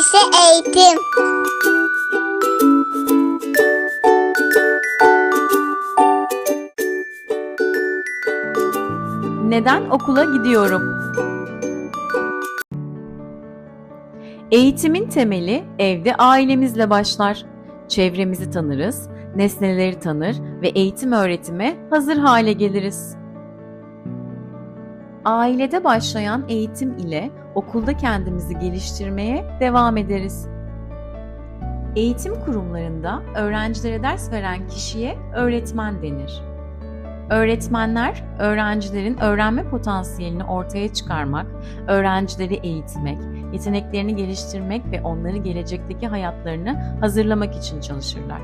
Lise eğitim. Neden okula gidiyorum? Eğitimin temeli evde ailemizle başlar. Çevremizi tanırız, nesneleri tanır ve eğitim öğretime hazır hale geliriz. Ailede başlayan eğitim ile okulda kendimizi geliştirmeye devam ederiz. Eğitim kurumlarında öğrencilere ders veren kişiye öğretmen denir. Öğretmenler, öğrencilerin öğrenme potansiyelini ortaya çıkarmak, öğrencileri eğitmek, yeteneklerini geliştirmek ve onları gelecekteki hayatlarını hazırlamak için çalışırlar.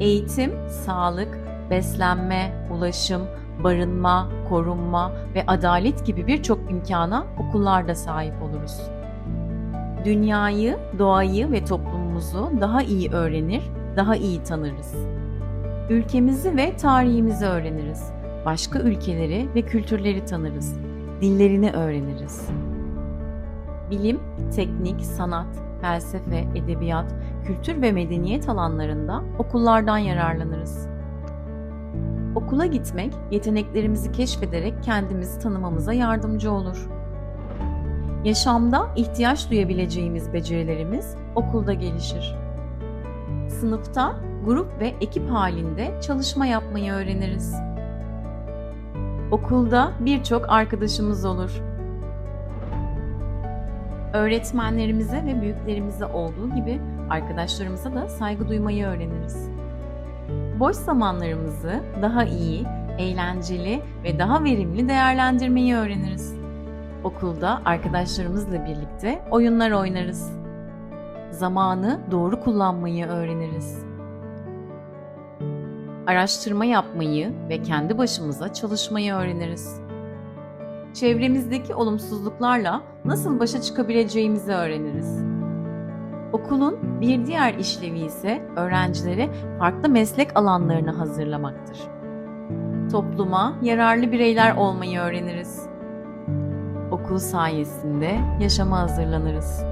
Eğitim, sağlık, beslenme, ulaşım, barınma, korunma ve adalet gibi birçok imkana okullarda sahip oluruz. Dünyayı, doğayı ve toplumumuzu daha iyi öğrenir, daha iyi tanırız. Ülkemizi ve tarihimizi öğreniriz. Başka ülkeleri ve kültürleri tanırız. Dillerini öğreniriz. Bilim, teknik, sanat, felsefe, edebiyat, kültür ve medeniyet alanlarında okullardan yararlanırız. Okula gitmek, yeteneklerimizi keşfederek kendimizi tanımamıza yardımcı olur. Yaşamda ihtiyaç duyabileceğimiz becerilerimiz okulda gelişir. Sınıfta grup ve ekip halinde çalışma yapmayı öğreniriz. Okulda birçok arkadaşımız olur. Öğretmenlerimize ve büyüklerimize olduğu gibi arkadaşlarımıza da saygı duymayı öğreniriz. Boş zamanlarımızı daha iyi, eğlenceli ve daha verimli değerlendirmeyi öğreniriz. Okulda arkadaşlarımızla birlikte oyunlar oynarız. Zamanı doğru kullanmayı öğreniriz araştırma yapmayı ve kendi başımıza çalışmayı öğreniriz. Çevremizdeki olumsuzluklarla nasıl başa çıkabileceğimizi öğreniriz. Okulun bir diğer işlevi ise öğrencileri farklı meslek alanlarına hazırlamaktır. Topluma yararlı bireyler olmayı öğreniriz. Okul sayesinde yaşama hazırlanırız.